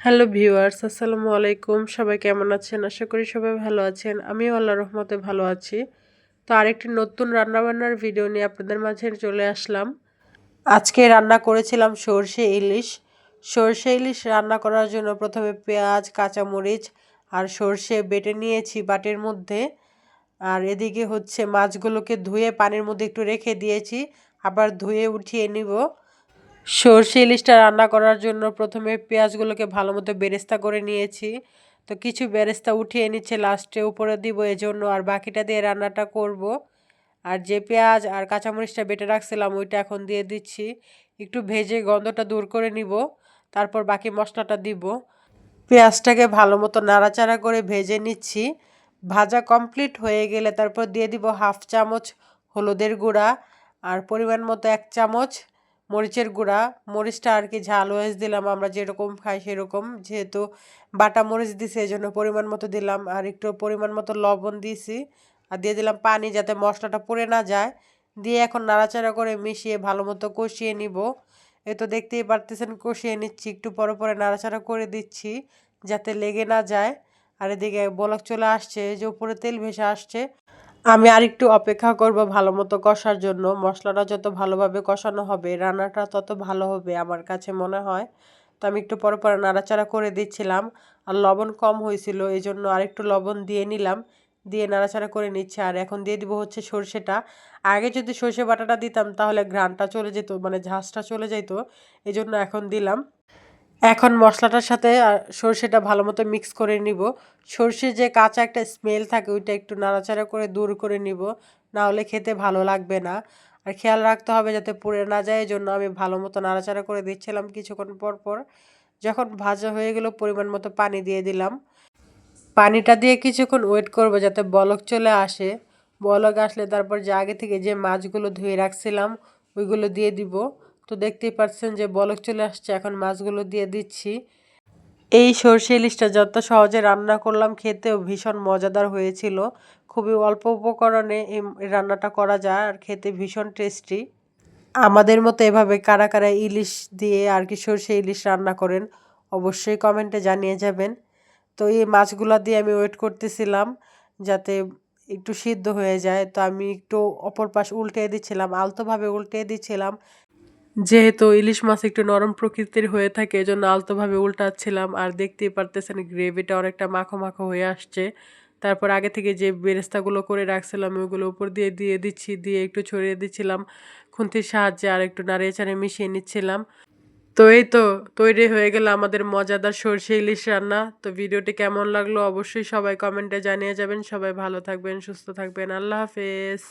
Hello viewers, আসসালামু আলাইকুম। সবাই কেমন আছেন? আশা করি সবাই ভালো আছেন। আমিও আল্লাহ রহমতে ভালো আছি। তো আরেকটি নতুন রান্নাবান্নার ভিডিও নিয়ে আপনাদের মাঝে চলে আসলাম। আজকে রান্না করেছিলাম সর্ষে ইলিশ। সর্ষে ইলিশ রান্না করার জন্য প্রথমে পেঁয়াজ, কাঁচামরিচ আর সর্ষে বেটে নিয়েছি বাটের মধ্যে। আর এদিকে হচ্ছে মাছগুলোকে ধুয়ে পানির মধ্যে একটু রেখে দিয়েছি। আবার ধুয়ে উঠিয়ে নিব। সর্ষে ইলিশটা রান্না করার জন্য প্রথমে পেঁয়াজগুলোকে ভালো মতো বেরেস্তা করে নিয়েছি। তো কিছু বেরেস্তা উঠিয়ে নিচ্ছে লাস্টে উপরে দিব এজন্য, আর বাকিটা দিয়ে রান্নাটা করব। আর যে পেঁয়াজ আর কাঁচামরিচটা বেটে রাখছিলাম, ওইটা এখন দিয়ে দিচ্ছি। একটু ভেজে গন্ধটা দূর করে নিব, তারপর বাকি মশলাটা দিব। পেঁয়াজটাকে ভালো মতো নাড়াচাড়া করে ভেজে নিচ্ছি। ভাজা কমপ্লিট হয়ে গেলে তারপর দিয়ে দিব হাফ চামচ হলুদের গুঁড়া, আর পরিমাণ মতো এক চামচ মরিচের গুঁড়া, মরিচটা আর কি ঝাল ওয়েজ দিলাম আমরা যেরকম খাই সেরকম। যেহেতু বাটা মরিচ দিছি এই জন্য পরিমাণ মতো দিলাম আর একটু পরিমাণ মতো লবণ দিয়েছি আর দিয়ে দিলাম পানি যাতে মশলাটা পড়ে না যায়। দিয়ে এখন নাড়াচাড়া করে মিশিয়ে ভালো মতো কষিয়ে নিব। এ তো দেখতেই পারতেছেন কষিয়ে নিচ্ছি, একটু পরে পরে নাড়াচাড়া করে দিচ্ছি যাতে লেগে না যায়। আর এদিকে বলক চলে আসছে যে উপরে তেল ভেসে আসছে। আমি আরেকটু অপেক্ষা করব ভালো মতো কষার জন্য। মশলাটা যত ভালোভাবে কষানো হবে, রান্নাটা তত ভালো হবে আমার কাছে মনে হয়। তো আমি একটু পরে পরে নাড়াচাড়া করে দিচ্ছিলাম আর লবণ কম হয়েছিল এই জন্য আরেকটু লবণ দিয়ে নিলাম। দিয়ে নাড়াচাড়া করে নিচ্ছে আর এখন দিয়ে দিব হচ্ছে সর্ষেটা। আগে যদি সর্ষে বাটাটা দিতাম তাহলে ঘ্রানটা চলে যেত মানে ঝাঁসটা চলে যেত এই জন্য এখন দিলাম। এখন মশলাটার সাথে সর্ষেটা ভালো মতো মিক্স করে নিব। সর্ষে যে কাঁচা একটা স্মেল থাকে, ওইটা একটু নাড়াচাড়া করে দূর করে নিব। না হলে খেতে ভালো লাগবে না। আর খেয়াল রাখতে হবে যাতে পুড়ে না যায় জন্য আমি ভালো মতো নাড়াচাড়া করে দিচ্ছিলাম কিছুক্ষণ পর পর। যখন ভাজা হয়ে গেল, পরিমাণ মতো পানি দিয়ে দিলাম। পানিটা দিয়ে কিছুক্ষণ ওয়েট করব যাতে বলক চলে আসে। বলক আসলে তারপর যে আগে থেকে যে মাছগুলো ধুয়ে রাখছিলাম, ওইগুলো দিয়ে দিব। তো দেখতেই পাচ্ছেন যে বলক চলে আসছে। এখন মাছগুলো দিয়ে দিচ্ছি। এই সর্ষে ইলিশটা যত সহজে রান্না করলাম, খেতেও ভীষণ মজাদার হয়েছিল। খুবই অল্প উপকরণে এই রান্নাটা করা যায় আর খেতে ভীষণ টেস্টি আমাদের মতো এভাবে কারা কারা ইলিশ দিয়ে আর কি সর্ষে ইলিশ রান্না করেন, অবশ্যই কমেন্টে জানিয়ে যাবেন। তো এই মাছগুলো দিয়ে আমি ওয়েট করতেছিলাম যাতে একটু সিদ্ধ হয়ে যায়। তো আমি একটু অপর পাশ উল্টে দিচ্ছিলাম, আলতোভাবে উল্টে দিচ্ছিলাম। যেহেতু ইলিশ মাছ একটু নরম প্রকৃতির হয়ে থাকে, এজন্য আলতোভাবে উল্টাচ্ছিলাম আর দেখতেই পারতেছেন গ্রেভিটা অনেকটা মাখো মাখো হয়ে আসছে। তারপর আগে থেকে যে বেরেস্তাগুলো করে রাখছিলাম ওইগুলো উপর দিয়ে দিয়ে দিচ্ছি, দিয়ে একটু ছড়িয়ে দিচ্ছিলাম, খুন্তির সাহায্যে আর একটু নাড়িয়ে চাড়িয়ে মিশিয়ে নিচ্ছিলাম। তো এই তো, তৈরি হয়ে গেল আমাদের মজাদার সর্ষে ইলিশ রান্না। তো ভিডিওটি কেমন লাগল অবশ্যই সবাই কমেন্টে জানিয়ে যাবেন। সবাই ভালো থাকবেন, সুস্থ থাকবেন। আল্লাহ হাফেজ।